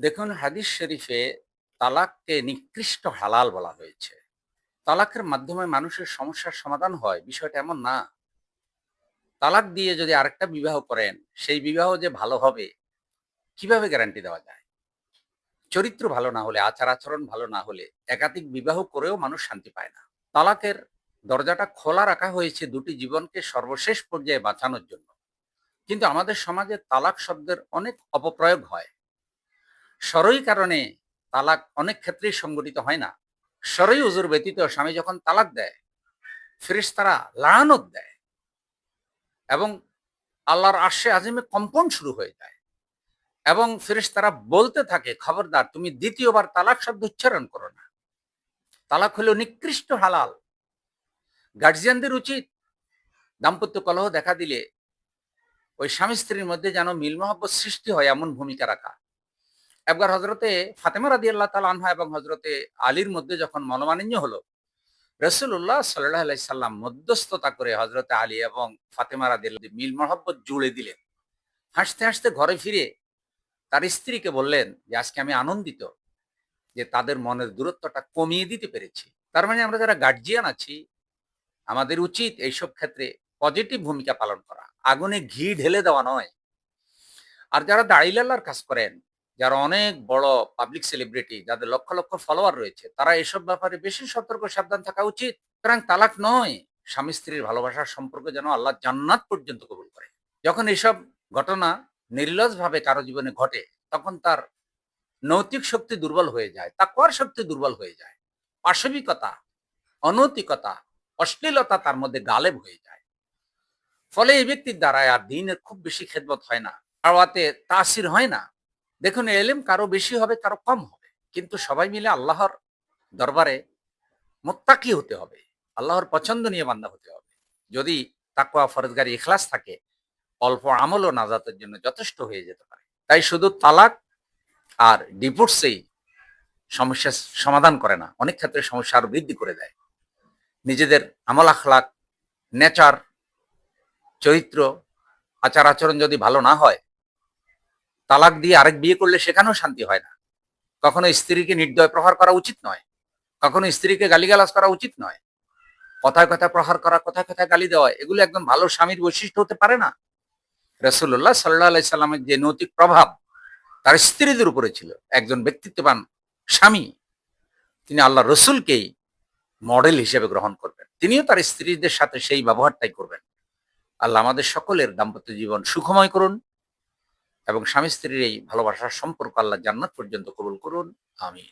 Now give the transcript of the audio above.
দেখুন, হাদিস শরীফে তালাককে নিকৃষ্ট হালাল বলা হয়েছে। তালাকের মাধ্যমে মানুষের সমস্যার সমাধান হয়, বিষয়টা এমন না। তালাক দিয়ে যদি আরেকটা বিবাহ করেন, সেই বিবাহ যে ভালো হবে, কীভাবে গ্যারান্টি দেওয়া যায়? চরিত্র ভালো না হলে, আচার আচরণ ভালো না হলে, একাধিক বিবাহ করেও মানুষ শান্তি পায় না। তালাকের দরজাটা খোলা রাখা হয়েছে দুটি জীবনকে সর্বশেষ পর্যায়ে বাঁচানোর জন্য। কিন্তু আমাদের সমাজে তালাক শব্দের অনেক অপপ্রয়োগ হয়। সরই কারণে তালাক অনেক ক্ষেত্রেই সংগঠিত হয় না। সরই উজুর ব্যতীত স্বামী যখন তালাক দেয় ফিরিস তারা লানত দেয় এবং আল্লাহর আশে আজিমে কম্পন শুরু হয়ে যায় এবং ফিরিস তারা বলতে থাকে, খবরদার, তুমি দ্বিতীয়বার তালাক শব্দ উচ্চারণ করো না। তালাক হলো নিকৃষ্ট হালাল। গার্জিয়ানদের উচিত দাম্পত্য কলহ দেখা দিলে ওই স্বামী স্ত্রীর মধ্যে যেন মিল সৃষ্টি হয় এমন ভূমিকা রাখা। একবার হজরতে ফাতেমা রাদি আল্লাহ তালা আনহা এবং হজরতে আলীর মধ্যে যখন মনোমানিন্য হলো রসুল্লাহ সাল্লাহ সাল্লাম মধ্যস্থতা করে হজরতে আলী এবং ফাতেমা রাদি মিল মহব্বত জুড়ে দিলেন। হাসতে হাসতে ঘরে ফিরে তার স্ত্রীকে বললেন, যে আজকে আমি আনন্দিত যে তাদের মনের দূরত্বটা কমিয়ে দিতে পেরেছি। তার মানে আমরা যারা গার্জিয়ান আছি, আমাদের উচিত এইসব ক্ষেত্রে পজিটিভ ভূমিকা পালন করা। আগুনে ঘি ঢেলে দেওয়া নয়। আর যারা দাঁড়িলাল্লার কাজ করেন যারা অনেক বড় পাবলিক সেলিব্রিটি যাদের লক্ষ লক্ষ ফলোয়ার রয়েছে, তারা এসব ব্যাপারে বেশি সতর্ক, সাবধান থাকা উচিত। সুতরাং তালাক নয়, স্বামী স্ত্রীর ভালোবাসার সম্পর্ক যেন আল্লাহ জান্নাত পর্যন্ত কবুল করে। যখন এসব ঘটনা নির্লজভাবে কারও জীবনে ঘটে, তখন তার নৈতিক শক্তি দুর্বল হয়ে যায় তাকওয়ার শক্তি দুর্বল হয়ে যায় পাশবিকতা অনৈতিকতা, অশ্লীলতা তার মধ্যে গালেব হয়ে যায়। ফলে এই ব্যক্তির দ্বারায় আর দিনের খুব বেশি খেদমত হয় না আওয়াতে তাসির হয় না। দেখুন, এলেম কারও বেশি হবে, কারও কম হবে। কিন্তু সবাই মিলে আল্লাহর দরবারে মোত্তাকি হতে হবে, আল্লাহর পছন্দ নিয়ে বান্দা হতে হবে। যদি তাকুয়া ফরজগারি, ইখলাস থাকে, অল্প আমলও নাজাতের জন্য যথেষ্ট হয়ে যেতে পারে। তাই শুধু তালাক আর ডিভোর্সেই সমস্যার সমাধান করে না, অনেক ক্ষেত্রে সমস্যা আরও বৃদ্ধি করে দেয়। নিজেদের আমল আখলাক, নেচার, চরিত্র আচার আচরণ যদি ভালো না হয় তালাক দিয়ে আরেক বিয়ে করলে সেখানেও শান্তি হয় না। কখনো স্ত্রীকে নির্দয় প্রহার করা উচিত নয়, কখনো স্ত্রীকে গালিগালাজ করা উচিত নয়। কথায় কথায় প্রহার করা, কথায় কথায় গালি দেওয়া, এগুলো একদম ভালো স্বামীর বৈশিষ্ট্য হতে পারে না। রসুল্লাহ সাল্লাহ আলাই সাল্লামের যে নৈতিক প্রভাব, তার স্ত্রীদের উপরে ছিল। একজন ব্যক্তিত্ববান স্বামী, তিনি আল্লাহ রসুলকেই মডেল হিসেবে গ্রহণ করবেন। তিনিও তার স্ত্রীদের সাথে সেই ব্যবহারটাই করবেন। আল্লাহ আমাদের সকলের দাম্পত্য জীবন সুখময় করুন। এবং স্বামী স্ত্রীর এই ভালোবাসার সম্পর্ক আল্লাহ জান্নাত পর্যন্ত কবুল করুন। আমি